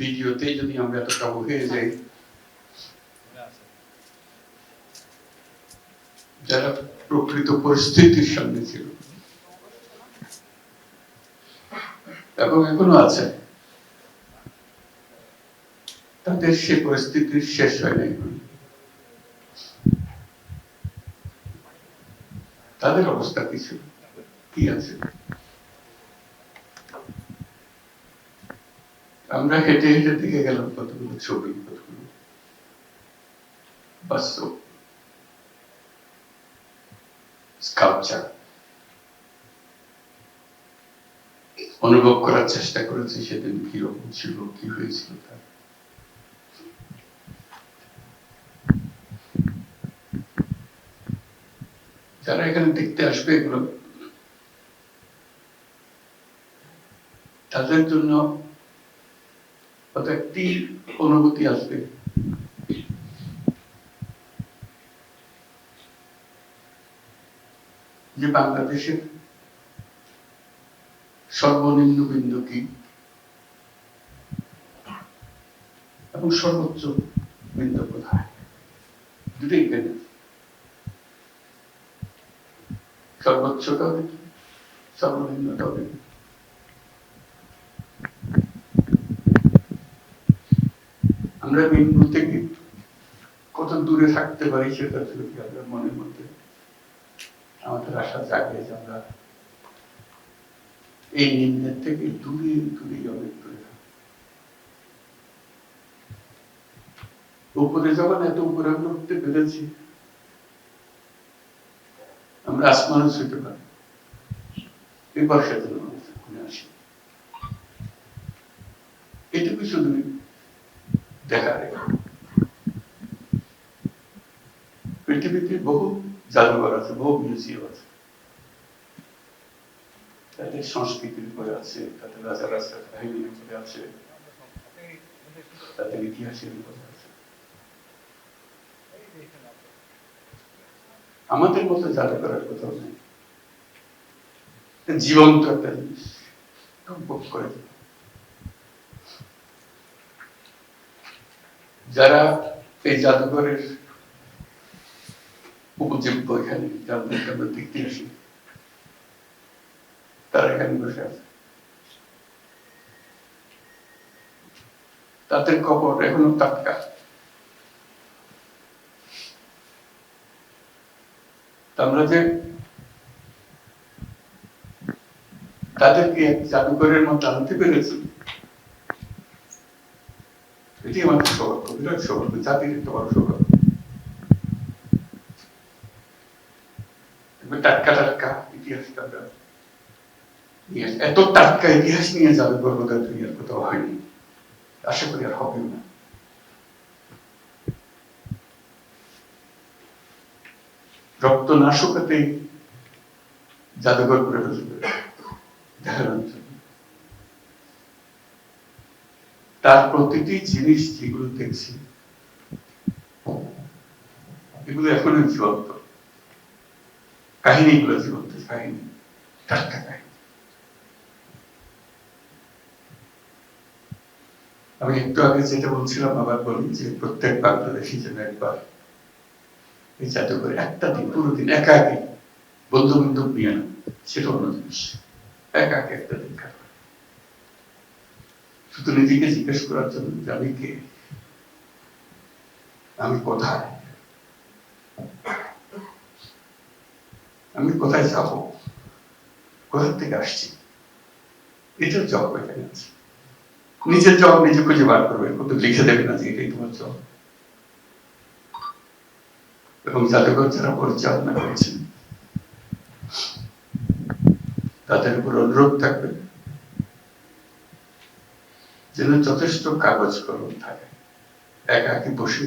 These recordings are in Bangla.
ভিডিওতে যদি আমরা এত কাবু হয়ে যাই যারা প্রকৃত পরিস্থিতির সামনে ছিল এবং এখনও আছে তাদের সে পরিস্থিতির শেষ হয় নাই। তাদের অবস্থা কি ছিল? কি আছে? আমরা হেঁটে হেঁটে দেখে গেলাম কতগুলো ছবি, কতগুলো। অনুভব করার চেষ্টা করেছি সেদিন কীরকম ছিল, কি হয়েছিল তার। যারা এখানে দেখতে আসবে এগুলো, তাদের জন্য হয়তো একটি অনুভূতি আসবে। যে বাংলাদেশের সর্বনিম্ন বিন্দু কি? এবং সর্বোচ্চ বিন্দু কোথায়? দুটোই এখানে সর্বোচ্চটাও দেখি, সর্বনিম্নটাও দেখি। আমরা বিন্দু থেকে কত দূরে থাকতে পারি সেটা ছিল কি আমাদের মনের মধ্যে আমাদের আশা জাগে যে আমরা এই নিম্নের থেকে দূরে দূরে অনেক দূরে। উপরে যখন এত উপরে আমরা উঠতে পেরেছি, আমরা আসমানও ছুঁতে পারি সেদিন আমাদের মনে আসে এটুকু শুধু দেখার পৃথিবীতে বহু জাদুঘর আছে, বহু মিউজিয়াম আছে। তাদের সংস্কৃতির উপরে আছে, তাদের রাজা রাজার কাহিনীর উপরে আছে, তাদের ইতিহাসের উপরে আছে। আমাদের মতো জাদুঘরের কোথাও নেই। জীবন্ত একটা জিনিস। ভোগ করে যারা এই জাদুঘরের উপজীব্য এখানে যাদেরকে আমরা দেখতে আসি, তারা এখানে বসে আছে। তাদের কবর এখনও টাটকা। আমরা যে তাদেরকে জাদুঘরের মতো আনতে পেরেছি, এটি আমাদের বিরাট সৌভাগ্য জাতির একটা বড় সৌভাগ্য টাটকা ইতিহাস নিয়ে যাবে গর্বতার দুনিয়ার কোথাও হয়নি। আশা করি আর হবে না। রক্ত না শুকাতেই জাদুঘর করে ফেলবে দেখানোর জন্য তার প্রতিটি জিনিস যেগুলো দেখছি, এগুলো এখনও জীবন্ত। কাহিনীগুলো জীবন্ত, কাহিনী টাটকা কাহিনী। আমি একটু আগে যেটা বলছিলাম, আবার বলি যে প্রত্যেক বাংলাদেশি যেন একবার এই জাদুঘরে একটা দিন পুরো দিন একা একই বন্ধু বান্ধব নিয়ে না, সেটা অন্য জিনিস। একা একা একটা দিন কাটাবে শুধু নিজেকে জিজ্ঞেস করার জন্য যে আমি কে। আমি কোথায়? আমি কোথায় যাব? কোথা থেকে আসছি? এটার জব নিজের জব নিজে খুঁজে বার করবে, কিন্তু লিখে দেবে না যে এটাই তোমার জব। এবং জাদুঘর যারা পরিচালনা করছেন, তাদের উপর অনুরোধ থাকবে যেন যথেষ্ট কাগজ কলম থাকে। একাকি বসে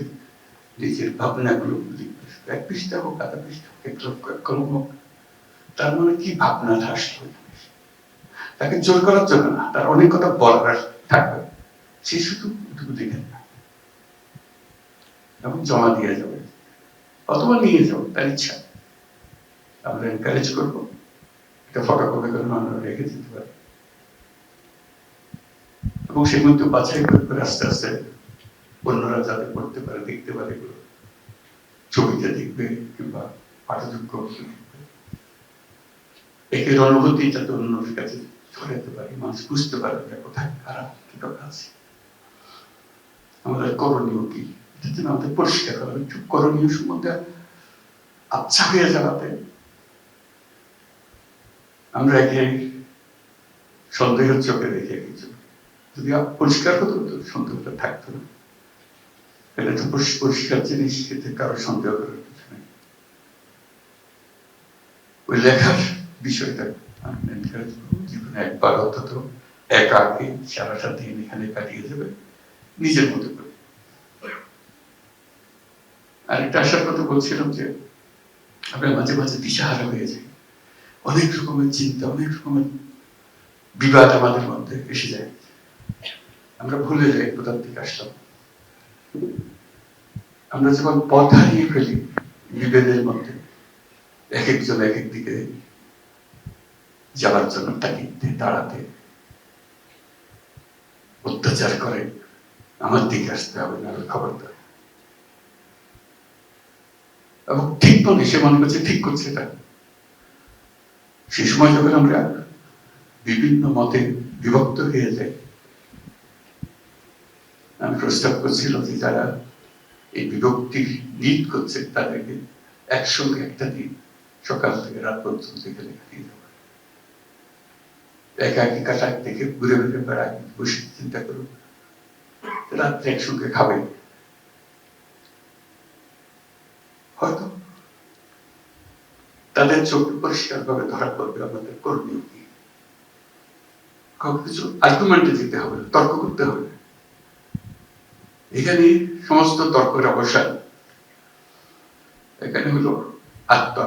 নিজের ভাবনাগুলো লিখবে এক পৃষ্ঠা হোক, আধা পৃষ্ঠা এক কলম হোক, তার মনে কি ভাবনাটা আসলো তাকে জোর করার জন্য না, তার অনেক কথা বলার থাকবে। সে শুধু এটুকু দেখে না এবং জমা দিয়ে যাবে, অথবা নিয়ে যাব, তার ইচ্ছা। আমরা এনকারেজ করব এটা ফটোকপি করে আমরা রেখে দিতে পারি। এবং সেগুলো তো বাছাই করে করে আস্তে আস্তে অন্যরা যাতে পড়তে পারে, দেখতে পারে এগুলো। ছবিতে দেখবে কিংবা পাঠযোগ্য একের অনুভূতি যাতে অন্যের কাছে ছড়াতে পারে, মানুষ বুঝতে পারে যে কোথায় খারাপ কীভাবে আছে। আমাদের করণীয় কি? এটা যেন আমাদের পরিষ্কার হবে চুপ করণীয় সম্বন্ধে আচ্ছা হয়ে যাওয়াতে আমরা একে সন্দেহের চোখে দেখে কিছু যদি পরিষ্কার হতো, তো সন্দেহটা থাকতো না। এটা তো পরিষ্কার জিনিস, এতে কারও সন্দেহ করার কিছু নেই। ওই লেখার বিষয়টা জীবনে একবার সারাটা দিন এখানে কাটিয়ে নিজের মতো করে। আর একটা আসার কথা বলছিলাম যে আমরা মাঝে মাঝে দিশাহারা হয়ে যাই। অনেক রকমের চিন্তা, অনেক রকমের বিবাদ আমাদের মধ্যে এসে যায়। আমরা ভুলে যাই কোথার থেকে আসলাম। আমরা যখন পথ হারিয়ে ফেলি বিভেদের মধ্যে, এক একজন এক এক দিকে যাওয়ার জন্য তাকিতে, দাঁড়াতে, অত্যাচার করে, আমার দিকে আসতে হবে না খবরদার। এবং ঠিক মনে, সে মনে করছে, ঠিক করছে এটা। সে সময় যখন আমরা বিভিন্ন মতে বিভক্ত হয়ে যাই প্রস্তাব করছিলাম যে যারা এই বিভক্তির লিড করছে তাদেরকে একসঙ্গে একটা দিন সকাল থেকে রাত পর্যন্ত এখানে কাটিয়ে দেওয়া। একা একি কাটাক থেকে ঘুরে ঘুরে বেড়ায় বসে চিন্তা করুন রাত্রে একসঙ্গে খাবে। হয়তো তাদের চোখ পরিষ্কার ভাবে ধরা পড়বে আমাদের করণীয় কিছু আর্গুমেন্টে যেতে হবে তর্ক করতে হবে। এখানে সমস্ত তর্কের অবসান। এখানে হলো আত্ম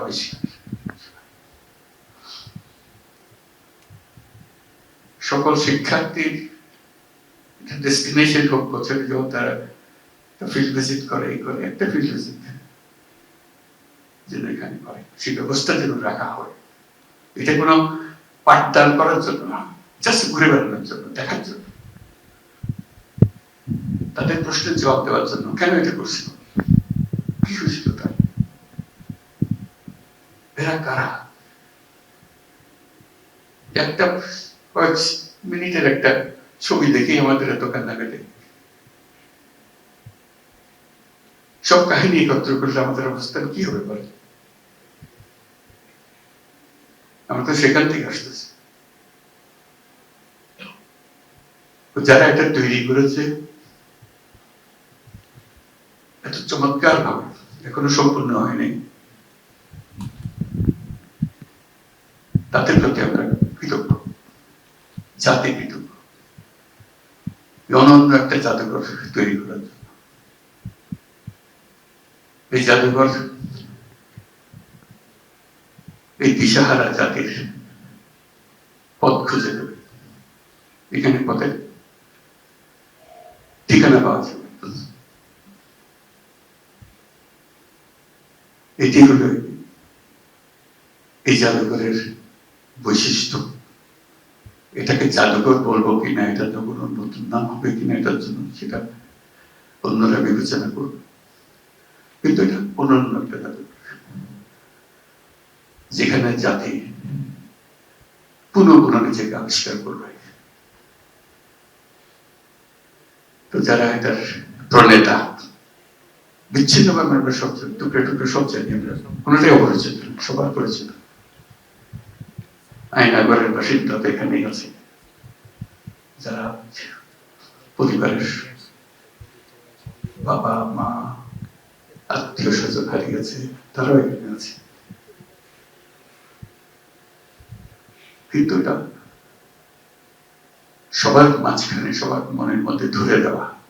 সকল শিক্ষার্থীর ডেস্টিনেশন হোক বছরে যখন তারা ফিল্ড ভিজিট করে, এই করে, একটা ফিল্ড ভিজিট যেন এখানে করে। সেই ব্যবস্থা যেন রাখা হয়। এটা কোনো পাঠদান করার জন্য না জাস্ট ঘুরে বেড়ানোর জন্য, দেখার জন্য। তাদের প্রশ্নের জবাব দেওয়ার জন্য। কেন এটা করছিল কি হয়েছিল তার? এরা কারা? একটা কয়েক মিনিটের একটা ছবি দেখেই আমাদের এত কান্নাকাটি সব কাহিনী একত্র করলে আমাদের অবস্থান কি হবে বলে? আমরা তো সেখান থেকে আসতেছি। যারা এটা তৈরি করেছে এত চমৎকার ভাবে। এখনও সম্পূর্ণ হয়নি। তাদের প্রতি আমরা কৃতজ্ঞ। জাতি কৃতজ্ঞ। অনন্য একটা জাদুঘর তৈরি করার জন্য। এই জাদুঘর এই দিশাহারা জাতির পথ খুঁজে দেবে এখানে পথের ঠিকানা পাওয়া যাবে। এটি হলো এই জাদুঘরের বৈশিষ্ট্য। এটাকে জাদুঘর বলব কিনা এটা তো কোনো নতুন নাম হবে কিনা, এটার জন্য সেটা অন্যরা বিবেচনা করবে। কিন্তু এটা অনন্য একটা জাদুঘর। যেখানে জাতি পুনঃ পুনঃ নিজেকে আবিষ্কার করবে। তো যারা এটার প্রণেতা বিচ্ছিন্ন ভাবে আমরা সব টুকরে টুকরে সব জানি আমরা। কোনোটাই অপরিচিত সবার পরিচিত। আইনাগরের বাসিন্দা তো এখানেই আছে। যারা পরিবারের বাবা, মা, আত্মীয় স্বজন হারিয়েছে তারাও এখানে আছে। কিন্তু এটা সবার মাঝখানে, সবার মনের মধ্যে ধরে দেওয়া।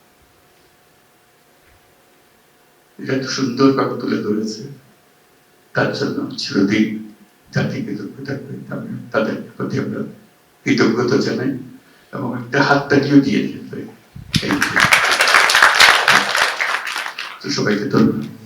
এটা একটু সুন্দরভাবে তুলে ধরেছে। তার জন্য চিরদিন জাতি কৃতজ্ঞ থাকবে। তাদের প্রতি আমরা কৃতজ্ঞতা জানাই এবং একটা হাত তাকিয়েও দিয়ে দিতে পারি। সবাইকে ধন্যবাদ।